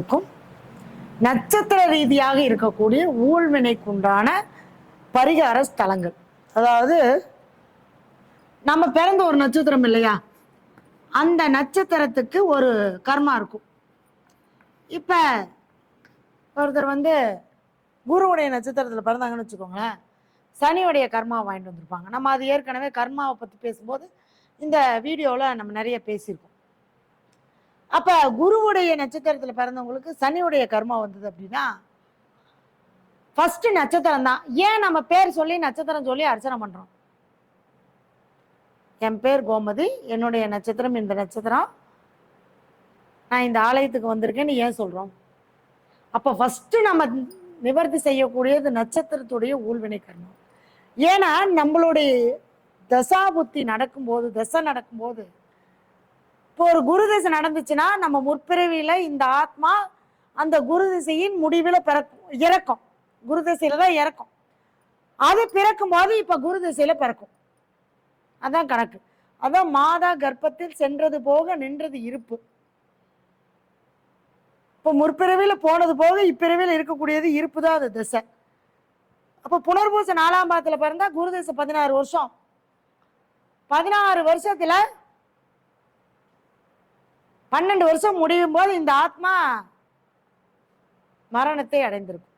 ராசிக்காரர்களுக்கும் நட்சத்திர ரீதியாக இருக்கக்கூடிய ஊழ்வினைக்குண்டான பரிகார ஸ்தலங்கள். அதாவது நம்ம பிறந்த ஒரு நட்சத்திரம் இல்லையா? அந்த நட்சத்திரத்துக்கு ஒரு கர்மா இருக்கும். இப்ப ஒருத்தர் வந்து குருவுடைய நட்சத்திரத்தில் பிறந்தாங்கன்னு வச்சுக்கோங்களேன். சனியுடைய கர்மா வாங்கிட்டு வந்திருப்பாங்க. நம்ம அது ஏற்கனவே கர்மாவை பற்றி பேசும்போது இந்த வீடியோவில் நம்ம நிறைய பேசியிருக்கோம். அப்ப குருவுடைய நட்சத்திரத்துல பிறந்தவங்களுக்கு சனியுடைய கர்மா வந்தது அப்படின்னா ஃபர்ஸ்ட் நட்சத்திரம் தான். ஏன் நம்ம பேர் சொல்லி நட்சத்திரம் சொல்லி அர்ச்சனை பண்றோம்? என் பேர் கோமதி என்னுடைய நட்சத்திரம் இந்த நட்சத்திரம். நான் இந்த ஆலயத்துக்கு வந்திருக்கேன்னு ஏன் சொல்றோம்? அப்ப ஃபர்ஸ்ட் நம்ம நிவர்த்தி செய்யக்கூடியது நட்சத்திரத்துடைய ஊழ்வினை கர்மம் ஏன்னா நம்மளுடைய தசாபுத்தி நடக்கும்போது தசை நடக்கும்போது இப்போ ஒரு குரு திசை நடந்துச்சுன்னா நம்ம முற்பிறவியில இந்த ஆத்மா அந்த குரு திசையின் முடிவில் பிறக்கும் இறக்கும். குரு திசையில தான் இறக்கும். அது பிறக்கும் போது இப்ப குரு திசையில பிறக்கும். அதான் கணக்கு. அதான் மாதா கர்ப்பத்தில் சென்றது போக நின்றது இருப்பு. இப்போ முற்பிறவியில் போனது போக இப்பிறவியில் இருக்கக்கூடியது இருப்பு தான் அது திசை. அப்போ புனர்பூச நாலாம் பாதத்துல பிறந்தா குரு திசை பதினாறு வருஷம். பதினாறு வருஷத்துல பன்னெண்டு வருஷம் முடியும் போது இந்த ஆத்மா மரணத்தை அடைந்திருக்கும்.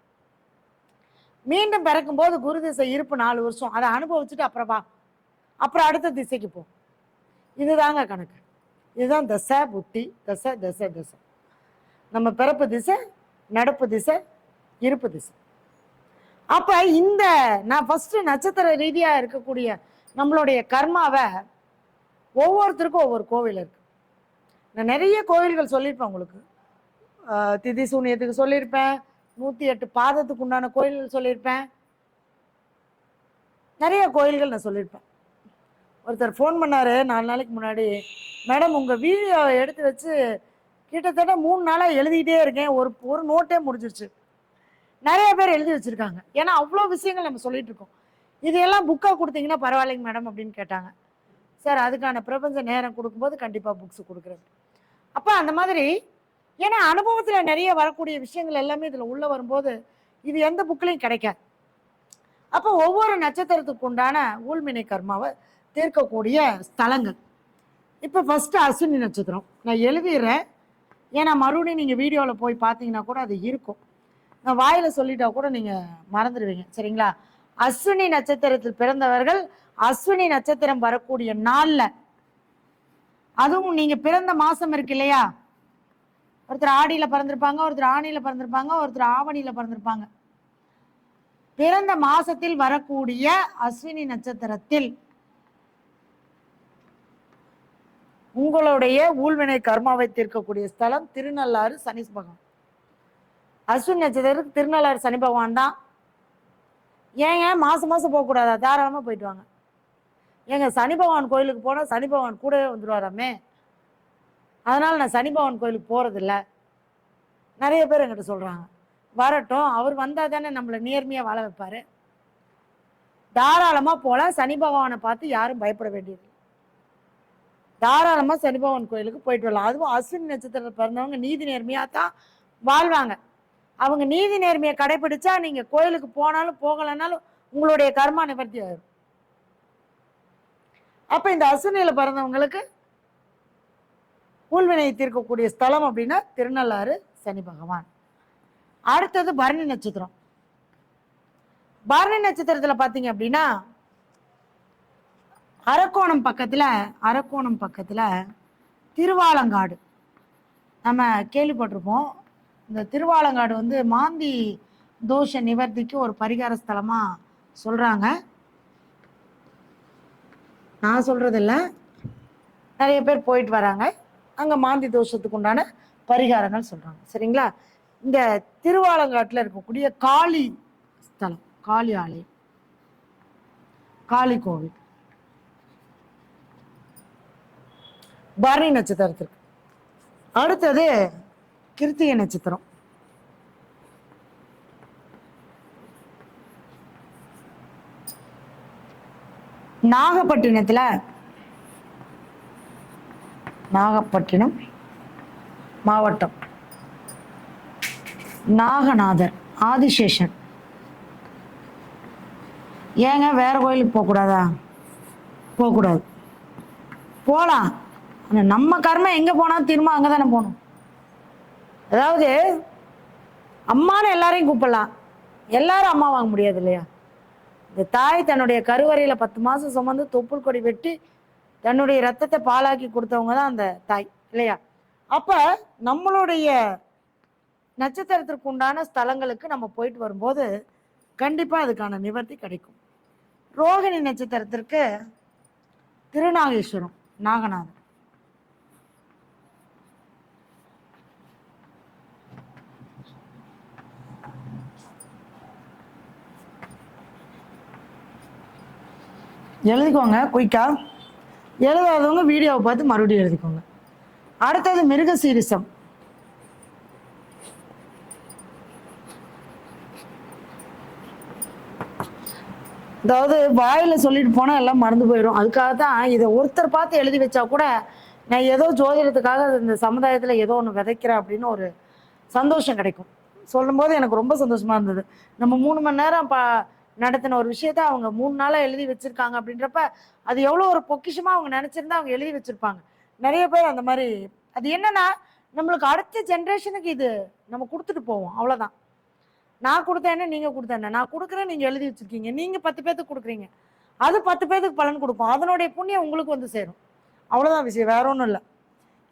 மீண்டும் பிறக்கும் போது குரு திசை இருப்பு நாலு வருஷம். அதை அனுபவிச்சுட்டு அப்புறம் வா. அப்புறம் அடுத்த திசைக்கு போ. இதுதாங்க கணக்கு. இதுதான் தசை புத்தி. தசை தசை தசை. நம்ம பிறப்பு திசை நடப்பு திசை இருப்பு திசை. அப்ப இந்த நான் ஃபர்ஸ்ட் நட்சத்திர ரீதியா இருக்கக்கூடிய நம்மளுடைய கர்மாவை ஒவ்வொருத்தருக்கும் ஒவ்வொரு கோவில் இருக்கு. நான் நிறைய கோயில்கள் சொல்லியிருப்பேன் உங்களுக்கு. திதி சூனியத்துக்கு சொல்லியிருப்பேன். நூற்றி எட்டு பாதத்துக்கு உண்டான கோயில்கள் சொல்லியிருப்பேன். நிறைய கோயில்கள் நான் சொல்லியிருப்பேன். ஒருத்தர் ஃபோன் பண்ணார். நாலு நாளைக்கு முன்னாடி. மேடம் உங்கள் வீடியோ எடுத்து வச்சு கிட்டத்தட்ட மூணு நாளாக எழுதிக்கிட்டே இருக்கேன். ஒரு ஒரு நோட்டே முடிஞ்சிருச்சு. நிறைய பேர் எழுதி வச்சுருக்காங்க. ஏன்னா அவ்வளோ விஷயங்கள் நம்ம சொல்லிட்டு இருக்கோம். இதையெல்லாம் புக்காக கொடுத்தீங்கன்னா பரவாயில்லைங்க மேடம் அப்படின்னு கேட்டாங்க. சார் அதுக்கான பிரபஞ்ச நேரம் கொடுக்கும்போது கண்டிப்பாக புக்ஸ் கொடுக்குறேன். அப்போ அந்த மாதிரி ஏன்னா அனுபவத்தில் நிறைய வரக்கூடிய விஷயங்கள் எல்லாமே இதில் உள்ள வரும்போது இது எந்த புக்லையும் கிடைக்காது. அப்போ ஒவ்வொரு நட்சத்திரத்துக்கு உண்டான ஊழ்மினை கர்மாவை தீர்க்கக்கூடிய ஸ்தலங்கள். இப்போ ஃபர்ஸ்ட் அஸ்வினி நட்சத்திரம். நான் எழுதிடுறேன். ஏன்னா மறுபடியும் நீங்கள் வீடியோவில் போய் பார்த்தீங்கன்னா கூட அது இருக்கும். நான் வாயில் சொல்லிட்டா கூட நீங்கள் மறந்துடுவீங்க. சரிங்களா? அஸ்வினி நட்சத்திரத்தில் பிறந்தவர்கள் அஸ்வினி நட்சத்திரம் வரக்கூடிய நாளில் அதுவும் நீங்க பிறந்த மாசம் இருக்கு இல்லையா? ஒருத்தர் ஆடியில பிறந்திருப்பாங்க ஒருத்தர் ஆணியில பிறந்திருப்பாங்க ஒருத்தர் ஆவணியில பிறந்திருப்பாங்க. பிறந்த மாசத்தில் வரக்கூடிய அஸ்வினி நட்சத்திரத்தில் உங்களுடைய ஊழ்வினை கர்மாவை தீர்க்கக்கூடிய ஸ்தலம் திருநள்ளாறு சனி பகவான். அஸ்வினி நட்சத்திரத்துக்கு திருநள்ளாறு சனி பகவான் தான். ஏன் ஏன்? மாசம் மாசம் போகக்கூடாதா? தாராளமாக போயிட்டு வாங்க. ஏங்க சனி பகவான் கோயிலுக்கு போனால் சனி பகவான் கூடவே வந்துடுவாராமே அதனால் நான் சனி பகவான் கோயிலுக்கு போகிறதில்ல நிறைய பேர் என்கிட்ட சொல்கிறாங்க வரட்டும் அவர் வந்தால் தானே நம்மளை நேர்மையாக வாழ வைப்பார். தாராளமாக போகலாம் சனி பகவானை பார்த்து யாரும் பயப்பட வேண்டியது தாராளமாக சனி பகவான் கோயிலுக்கு போயிட்டு வரலாம். அதுவும் அஸ்வினி நட்சத்திரத்தில் பிறந்தவங்க நீதி நேர்மையாக தான் வாழ்வாங்க. அவங்க நீதி நேர்மையை கடைபிடிச்சா நீங்கள் கோயிலுக்கு போனாலும் போகலைனாலும் உங்களுடைய கர்மா நிவர்த்தி ஆகும் அப்போ இந்த அசுனையில் பிறந்தவங்களுக்கு ஊழ்வினையை தீர்க்கக்கூடிய ஸ்தலம் அப்படின்னா திருநள்ளாறு சனி பகவான். அடுத்தது பரணி நட்சத்திரம். பரணி நட்சத்திரத்தில் பார்த்தீங்க அப்படின்னா அரக்கோணம் பக்கத்தில் அரக்கோணம் பக்கத்தில் திருவாலங்காடு. நம்ம கேள்விப்பட்டிருப்போம். இந்த திருவாலங்காடு வந்து மாந்தி தோஷ நிவர்த்திக்கு ஒரு பரிகார ஸ்தலமாக சொல்கிறாங்க நான் சொல்றது நிறைய பேர் போயிட்டு வராங்க. அங்க மாந்தி தோஷத்துக்கு உண்டான பரிகாரங்கள் சொல்றாங்க. சரிங்களா? இந்த திருவாலங்காட்டுல இருக்கக்கூடிய காளி ஸ்தலம் காளி ஆலயம் காளி கோவில். பரணி நட்சத்திரத்திற்கு அடுத்தது கிருத்திகை நட்சத்திரம். நாகப்பட்டினத்துல நாகப்பட்டினம் மாவட்டம். நாகநாதர் ஆதிசேஷன். ஏங்க வேற கோயிலுக்கு போகக்கூடாதா போகக்கூடாது போகலாம் ஆனால் நம்ம கர்மம் எங்கே போனால் திரும்ப அங்கே தானே போகணும். அதாவது அம்மான்னு எல்லாரையும் கூப்பிடலாம். எல்லாரும் அம்மா வாங்க முடியாது இல்லையா? இந்த தாய் தன்னுடைய கருவறையில் பத்து மாதம் சுமந்து தொப்புள் கொடி வெட்டி தன்னுடைய ரத்தத்தை பாலாக்கி கொடுத்தவங்க தான் அந்த தாய் இல்லையா? அப்போ நம்மளுடைய நட்சத்திரத்திற்கு உண்டான ஸ்தலங்களுக்கு நம்ம போயிட்டு வரும்போது கண்டிப்பாக அதுக்கான நிவர்த்தி கிடைக்கும். ரோகிணி நட்சத்திரத்திற்கு திருநாகேஸ்வரம் நாகநாதன். எழுதிக்கோங்க குயிக்காக எழுதாதவங்க வீடியோவை பார்த்து மறுபடியும் எழுதிக்கோங்க. அடுத்தது மிருக சீரிசம். அதாவது வாயில சொல்லிட்டு போனா எல்லாம் மறந்து போயிடும் அதுக்காக தான் இதை ஒருத்தர் பார்த்து எழுதி வச்சா கூட நான் ஏதோ ஜோதிடத்துக்காக இந்த சமுதாயத்துல ஏதோ ஒன்று விதைக்கிறேன் அப்படின்னு ஒரு சந்தோஷம் கிடைக்கும். சொல்லும்போது எனக்கு ரொம்ப சந்தோஷமா இருந்தது. நம்ம மூணு மணி நேரம் பா நடத்தின ஒரு விஷயத்த அவங்க மூணு நாளா எழுதி வச்சிருக்காங்க அப்படின்றப்ப அது எவ்வளோ ஒரு பொக்கிஷமா அவங்க நினைச்சிருந்தா அவங்க எழுதி வச்சிருப்பாங்க. நிறைய பேர் அந்த மாதிரி. அது என்னன்னா நம்மளுக்கு அடுத்த ஜென்ரேஷனுக்கு இது நம்ம கொடுத்துட்டு போவோம். அவ்வளோதான் நான் கொடுத்தேன்னு நீங்க கொடுத்தேன்னு நான் கொடுக்குறேன் நீங்க எழுதி வச்சிருக்கீங்க. நீங்க பத்து பேத்துக்கு கொடுக்குறீங்க. அது பத்து பேத்துக்கு பலன் கொடுக்கும் அதனுடைய புண்ணியம் உங்களுக்கு வந்து சேரும். அவ்வளோதான் விஷயம் வேற ஒன்றும் இல்லை.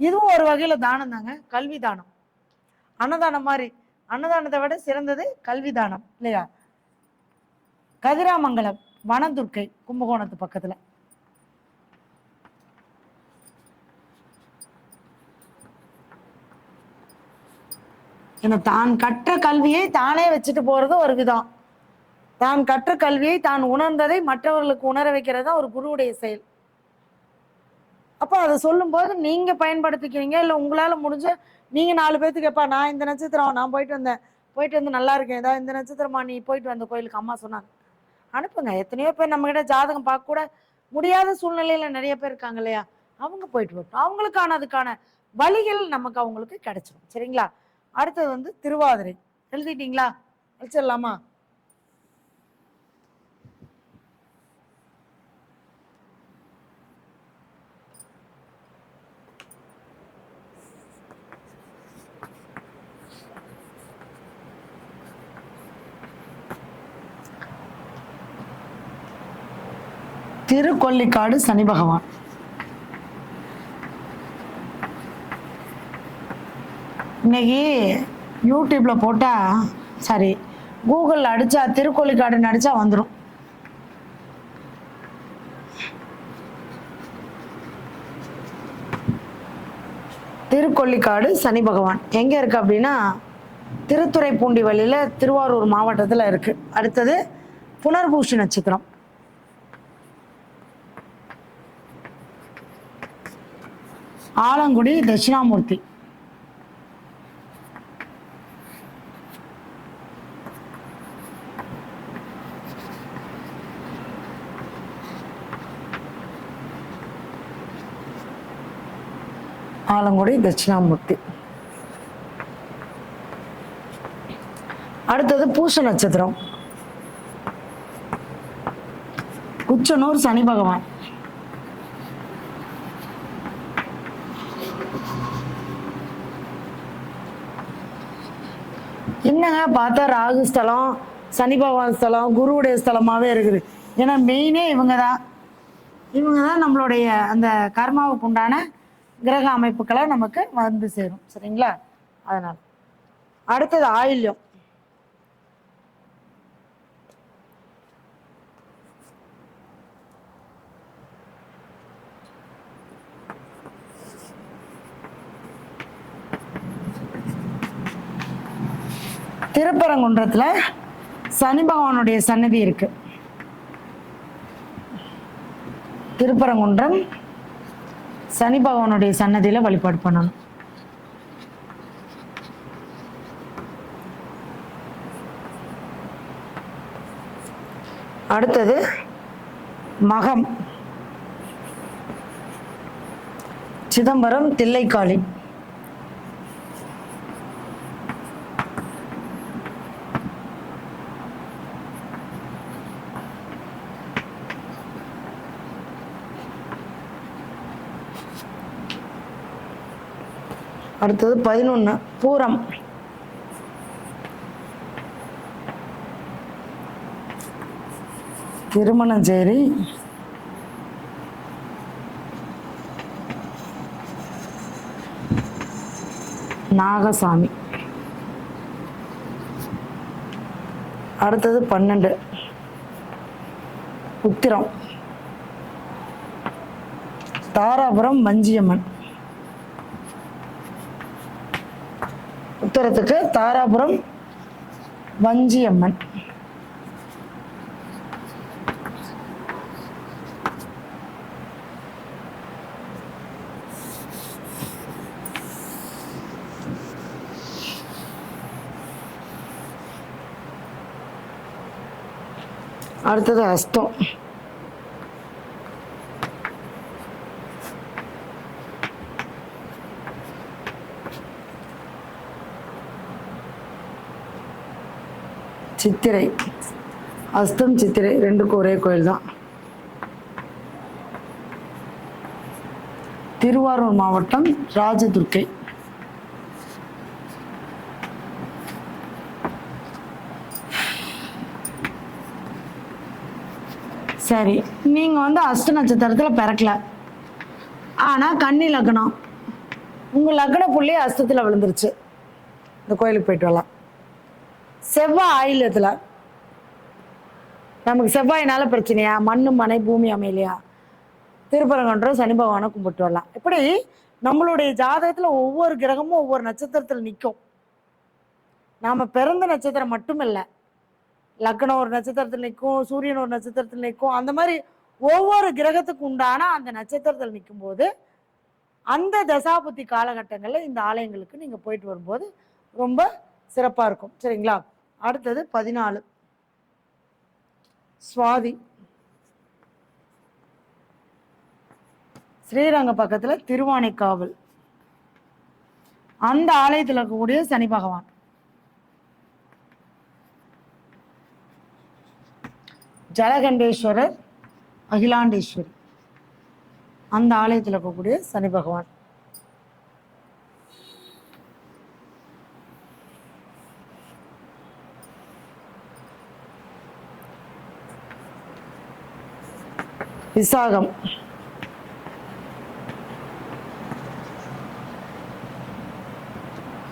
இதுவும் ஒரு வகையில் தானம் தாங்க. கல்வி தானம். அன்னதானம் மாதிரி. அன்னதானத்தை விட சிறந்தது கல்வி தானம். இல்லையா? கதிராமங்கலம் வனதுர்க்கை கும்பகோணத்து பக்கத்துல. ஏன்னா தான் கற்ற கல்வியை தானே வச்சுட்டு போறது ஒரு விதம். தான் கற்ற கல்வியை தான் உணர்ந்ததை மற்றவர்களுக்கு உணர வைக்கிறது தான் ஒரு குருவுடைய செயல். அப்போ அதை சொல்லும்போது நீங்கள் பயன்படுத்திக்கிறீங்க இல்லை உங்களால் முடிஞ்ச நீங்கள் நாலு பேர்த்துக்கு எப்பா நான் இந்த நட்சத்திரம் நான் போயிட்டு வந்தேன் போயிட்டு வந்து நல்லா இருக்கேன் ஏதாவது இந்த நட்சத்திரமா நீ போயிட்டு வந்த கோயிலுக்கு அம்மா சொன்னாங்க. அனுப்புங்க. எத்தனையோ பேர் நம்மகிட்ட ஜாதகம் பார்க்க கூட முடியாத சூழ்நிலையில நிறைய பேர் இருக்காங்க இல்லையா? அவங்க போயிட்டு வரட்டும். அவங்களுக்கான அதுக்கான வழிகள் நமக்கு அவங்களுக்கு கிடைச்சிடும் சரிங்களா? அடுத்தது வந்து திருவாதிரை. எழுதிட்டீங்களா? வச்சிடலாமா திருக்கொல்லிக்காடு சனி பகவான். இன்னைக்கு யூடியூப்ல போட்டா சாரி கூகுளில் அடிச்சா திருக்கொல்லிக்காடு அடிச்சா வந்துடும் திருக்கொல்லிக்காடு சனி பகவான். எங்க இருக்கு அப்படின்னா திருத்துறைப்பூண்டி வழியில திருவாரூர் மாவட்டத்துல இருக்கு. அடுத்தது புனர்பூஷி நட்சத்திரம். ஆலங்குடி தட்சிணாமூர்த்தி. ஆலங்குடி தட்சிணாமூர்த்தி. அடுத்தது பூச நட்சத்திரம். உச்சனூர் சனி பகவான். என்னங்க பார்த்தா ராகு ஸ்தலம் சனி பகவான் ஸ்தலம் குருவுடைய ஸ்தலமாகவே இருக்குது. ஏன்னா மெயினே இவங்க தான் இவங்க தான் நம்மளுடைய அந்த கர்மாவுக்கு உண்டான கிரக அமைப்புகளை நமக்கு வந்து சேரும். சரிங்களா? அதனால். அடுத்தது ஆயில்யம். திருப்பரங்குன்றத்துல சனி பகவானுடைய சன்னதி இருக்கு. திருப்பரங்குன்றம் சனி பகவானுடைய சன்னதியில வழிபாடு பண்ணணும். அடுத்தது மகம். சிதம்பரம் தில்லைக்காளி. அடுத்தது பதினொன்று பூரம். திருமணஞ்சேரி. நாகசாமி. அடுத்தது பன்னெண்டு உத்திரம். தாராபுரம் மஞ்சியம்மன். உத்தரத்துக்கு தாராபுரம் வஞ்சியம்மன். அடுத்தது அஸ்தம். சித்திரை. அஸ்தம் சித்திரை ரெண்டுக்கும் ஒரே கோயில் தான் திருவாரூர் மாவட்டம் ராஜதுர்க்கை. சரி நீங்கள் வந்து அஸ்த நட்சத்திரத்தில் பிறக்கல. ஆனால் கன்னி லக்னம். உங்கள் லக்ன புள்ளி அஸ்தத்தில் விழுந்துருச்சு. இந்த கோயிலுக்கு போயிட்டு வரலாம். செவ்வாய் ஆயிலத்தில் நமக்கு செவ்வாயினால பிரச்சனையா? மண்ணு மனை பூமி அமையலையா? திருப்பரங்குன்றம் சனி பகவானை கும்பிட்டு வரலாம். இப்படி நம்மளுடைய ஜாதகத்தில் ஒவ்வொரு கிரகமும் ஒவ்வொரு நட்சத்திரத்தில் நிற்கும் நாம் பிறந்த நட்சத்திரம் மட்டும் இல்லை லக்னம் ஒரு நட்சத்திரத்தில் நிற்கும் சூரியன் ஒரு நட்சத்திரத்தில் நிற்கும் அந்த மாதிரி ஒவ்வொரு கிரகத்துக்கு உண்டான அந்த நட்சத்திரத்தில் நிற்கும் போது அந்த தசாபுத்தி காலகட்டங்களில் இந்த ஆலயங்களுக்கு நீங்கள் போயிட்டு வரும்போது ரொம்ப சிறப்பாக இருக்கும். சரிங்களா? அடுத்தது பதினாலு. சுவாதி. ஸ்ரீரங்க பக்கத்தில் திருவானைக்காவல். அந்த ஆலயத்தில் இருக்கக்கூடிய சனி பகவான். ஜலகண்டேஸ்வரர் அகிலாண்டேஸ்வரி. அந்த ஆலயத்தில் இருக்கக்கூடிய சனி பகவான். விசாகம்.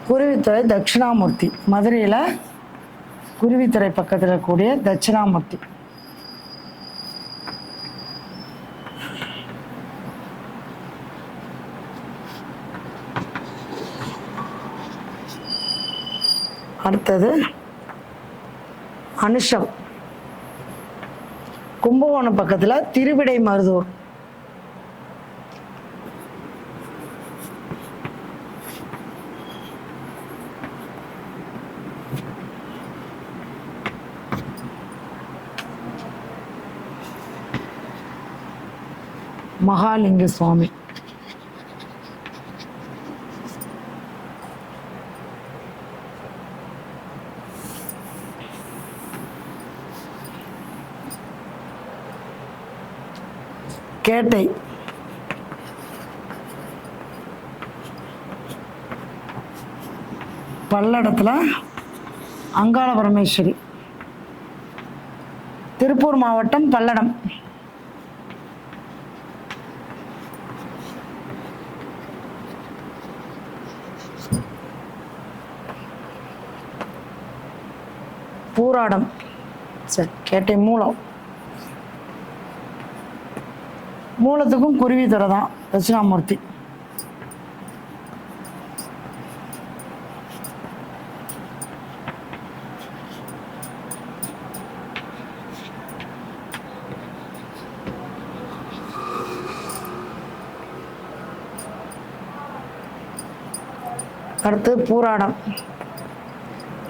குருவித்துறை தட்சிணாமூர்த்தி. மதுரையில் குருவித்துறை பக்கத்தில் இருக்கக்கூடிய தட்சிணாமூர்த்தி. அடுத்தது அனுஷம். கும்பகோணம் பக்கத்தில் திருவிடை மருதூர். மகாலிங்க சுவாமி. கேட்டை பல்லடத்தில் அங்காள பரமேஸ்வரி. திருப்பூர் மாவட்டம் பல்லடம். பூராடம். சரி கேட்டை மூலம். மூலத்துக்கும் குருவி துறை தான் தட்சிணாமூர்த்தி. அடுத்து பூராடம்.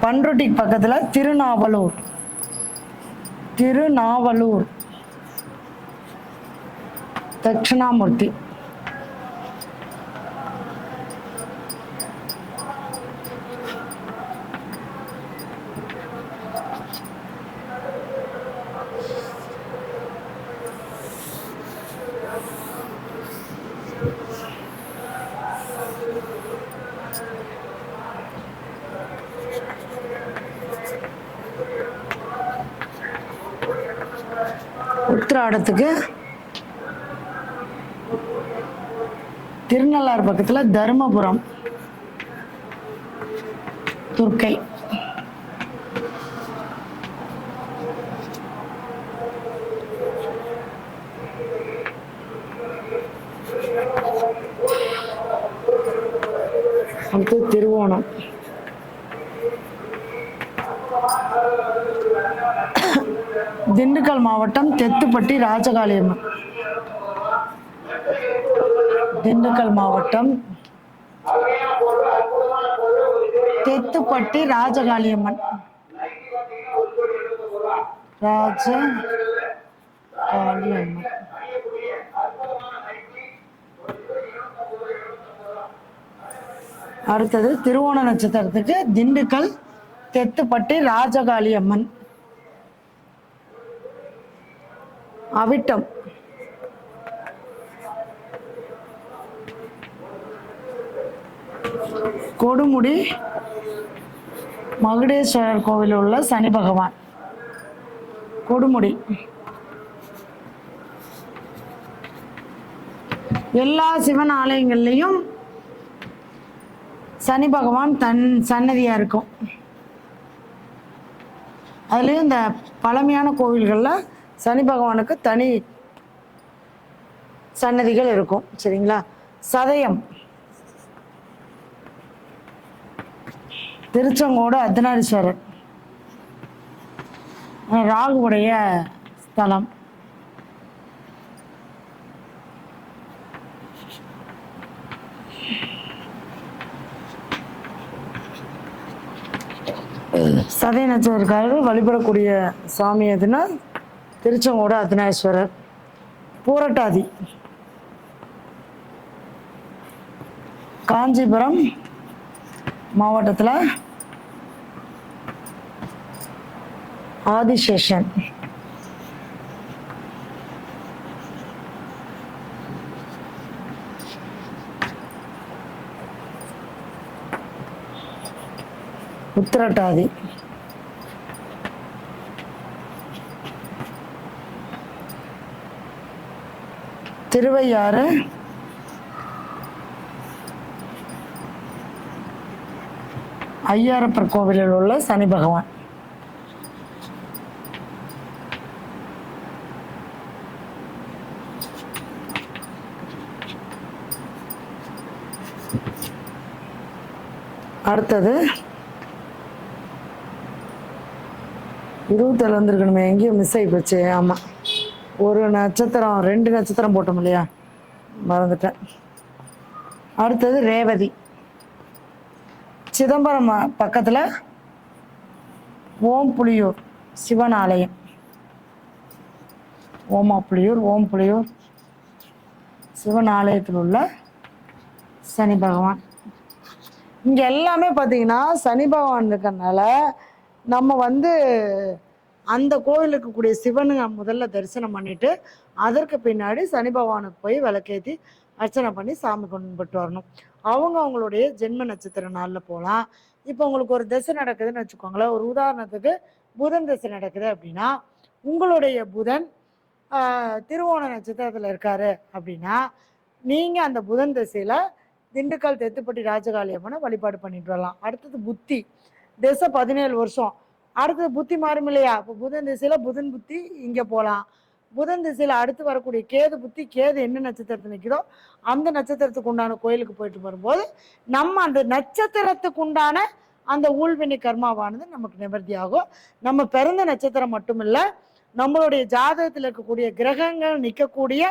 பண்ருட்டி பக்கத்தில் திருநாவலூர். திருநாவலூர். தட்சிணாமூர்த்தி. உத்திராடத்துக்கு திருநள்ளாறு பக்கத்தில் தருமபுரம். துர்க்கை. அடுத்து திருவோணம். திண்டுக்கல் மாவட்டம் தெத்துப்பட்டி ராஜகாளியம்மன். திண்டுக்கல் மாவட்டம் தெத்துப்பட்டி ராஜகாளியம்மன். ராஜ காளியம்மன் அடுத்தது திருவோண நட்சத்திரத்துக்கு திண்டுக்கல் தெத்துப்பட்டி ராஜகாளி அம்மன் அவிட்டம். கொடுமுடி மகுடேஸ்வரர் கோவில் உள்ள சனி பகவான் கொடுமுடி எல்லா சிவன் ஆலயங்கள்லையும் சனி பகவான் தன் சன்னதியா இருக்கும் அதுலேயும் இந்த பழமையான கோவில்களில் சனி பகவானுக்கு தனி சன்னதிகள் இருக்கும் சரிங்களா சதயம் திருச்செங்கோடு அர்த்தநாரீஸ்வரர் ராகுவுடைய ஸ்தலம். சதய நட்சத்திரக்காரர்கள் வழிபடக்கூடிய சாமி எதுனா திருச்செங்கோடு அர்த்தநாரீஸ்வரர் பூரட்டாதி. காஞ்சிபுரம் மாவட்டத்தில் ஆதிசேஷன். உத்திரட்டாதி. திருவையாறு ஐயாரப்பர் கோவிலில் உள்ள சனி பகவான். அடுத்தது இருபத்தேழு வந்திருக்கணுமே எங்கேயும் மிஸ் ஆகி போச்சு. ஆமாம் ஒரு நட்சத்திரம் ரெண்டு நட்சத்திரம் போட்டோம் இல்லையா? மறந்துட்டேன். அடுத்தது ரேவதி. சிதம்பரம் பக்கத்தில் ஓம் புலியூர் சிவன் ஆலயம். ஓமா புலியூர் ஓம் புலியூர் சிவன் ஆலயத்தில் உள்ள சனி பகவான். இங்கே எல்லாமே பார்த்தீங்கன்னா சனி பகவான் இருக்கிறதுனால நம்ம வந்து அந்த கோயிலுக்கு இருக்கக்கூடிய சிவனுங்க முதல்ல தரிசனம் பண்ணிட்டு அதற்கு பின்னாடி சனி பகவானுக்கு போய் விளக்கேற்றி அர்ச்சனை பண்ணி சாமி கும்பிட்டு வரணும். அவங்க அவங்களுடைய ஜென்ம நட்சத்திர நாளில் போகலாம் இப்போ உங்களுக்கு ஒரு திசை நடக்குதுன்னு வச்சுக்கோங்களேன். ஒரு உதாரணத்துக்கு புதன் திசை நடக்குது அப்படின்னா உங்களுடைய புதன் திருவோண நட்சத்திரத்தில் இருக்காரு அப்படின்னா நீங்கள் அந்த புதன் திசையில் திண்டுக்கல் தெத்துப்பட்டி ராஜகாளியம்மனை வழிபாடு பண்ணிட்டு வரலாம். அடுத்தது புத்தி. திசை பதினேழு வருஷம். அடுத்தது புத்தி மாறும் இல்லையா? இப்போ புதன் திசையில் புதன் புத்தி இங்கே போகலாம் புதன் திசையில் அடுத்து வரக்கூடிய கேது புத்தி கேது என்ன நட்சத்திரத்தில் நிற்கிறோ அந்த நட்சத்திரத்துக்கு உண்டான கோயிலுக்கு போயிட்டு வரும்போது நம்ம அந்த நட்சத்திரத்துக்கு உண்டான அந்த ஊழ்வினை கர்மாவானது நமக்கு நிவர்த்தியாகும் நம்ம பிறந்த நட்சத்திரம் மட்டும் நம்மளுடைய ஜாதகத்தில் இருக்கக்கூடிய கிரகங்கள் நிற்கக்கூடிய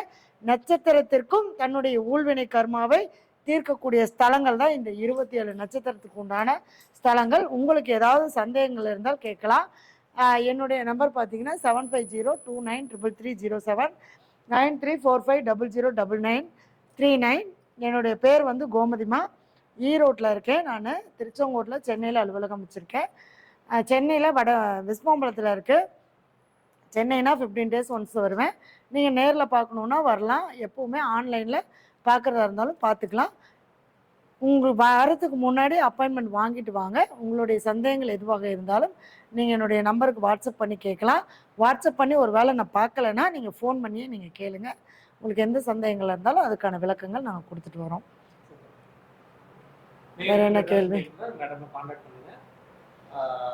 நட்சத்திரத்திற்கும் தன்னுடைய ஊழ்வினை கர்மாவை தீர்க்கக்கூடிய ஸ்தலங்கள் தான் இந்த இருபத்தி ஏழு நட்சத்திரத்துக்கு உண்டான ஸ்தலங்கள். உங்களுக்கு ஏதாவது சந்தேகங்கள் இருந்தால் கேட்கலாம். என்னுடைய நம்பர் பார்த்தீங்கன்னா seven five zero two nine triple three zero seven nine three four five double zero double nine three nine என்னுடைய பேர் வந்து கோமதிமா. ஈரோட்டில் இருக்கேன் நான். திருச்செங்கோட்டில் சென்னையில் அலுவலகம் வச்சுருக்கேன். சென்னையில் வட விஸ்மாம்பலத்தில் இருக்குது சென்னைனா ஃபிஃப்டீன் டேஸ் ஒன்ஸ் வருவேன். நீங்கள் நேரில் பார்க்கணுன்னா வரலாம். எப்போவுமே ஆன்லைனில் பார்க்குறதா இருந்தாலும் பார்த்துக்கலாம். உங்கள் வரத்துக்கு முன்னாடி அப்பாயின்மெண்ட் வாங்கிட்டு வாங்க. உங்களுடைய சந்தேகங்கள் எதுவாக இருந்தாலும் நீங்கள் என்னுடைய நம்பருக்கு வாட்ஸ்அப் பண்ணி கேட்கலாம். வாட்ஸ்அப் பண்ணி ஒரு வேளை நான் பார்க்கலன்னா நீங்கள் ஃபோன் பண்ணியே நீங்கள் கேளுங்க. உங்களுக்கு எந்த சந்தேகங்கள் இருந்தாலும் அதுக்கான விளக்கங்கள் நாங்கள் கொடுத்துட்டு வரோம். வேற என்ன கேள்வி?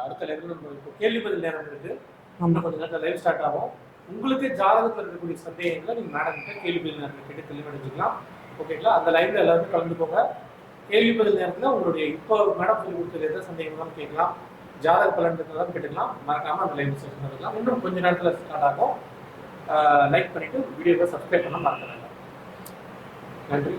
அடுத்த பதில் நேரம் இருக்கு. நேரத்தில் லைவ் ஸ்டார்ட் ஆகும். உங்களுக்கு ஜாதகத்தில் இருக்கக்கூடிய சந்தேகங்களை நீங்க மேடம் கிட்ட கேள்வி பதில் நேரத்தில் கேட்டு தெளிவடைஞ்சுக்கலாம் ஓகேங்களா அந்த லைவ்ல எல்லாருமே கலந்துக்கோங்க. கேள்வி பதில் நேரத்தில் உங்களுடைய இப்போ மேடம் சொல்லி கொடுத்தது எந்த சந்தேகங்களும் கேட்கலாம். ஜாதக பலன் இருந்தாலும் கேட்டுக்கலாம். மறக்காம அந்த லைவ் செஷன் இருக்கலாம். இன்னும் கொஞ்ச நேரத்தில் ஸ்டார்ட் ஆகும். லைக் பண்ணிட்டு வீடியோவை சப்ஸ்கிரைப் பண்ண மறந்துடுங்க நன்றி.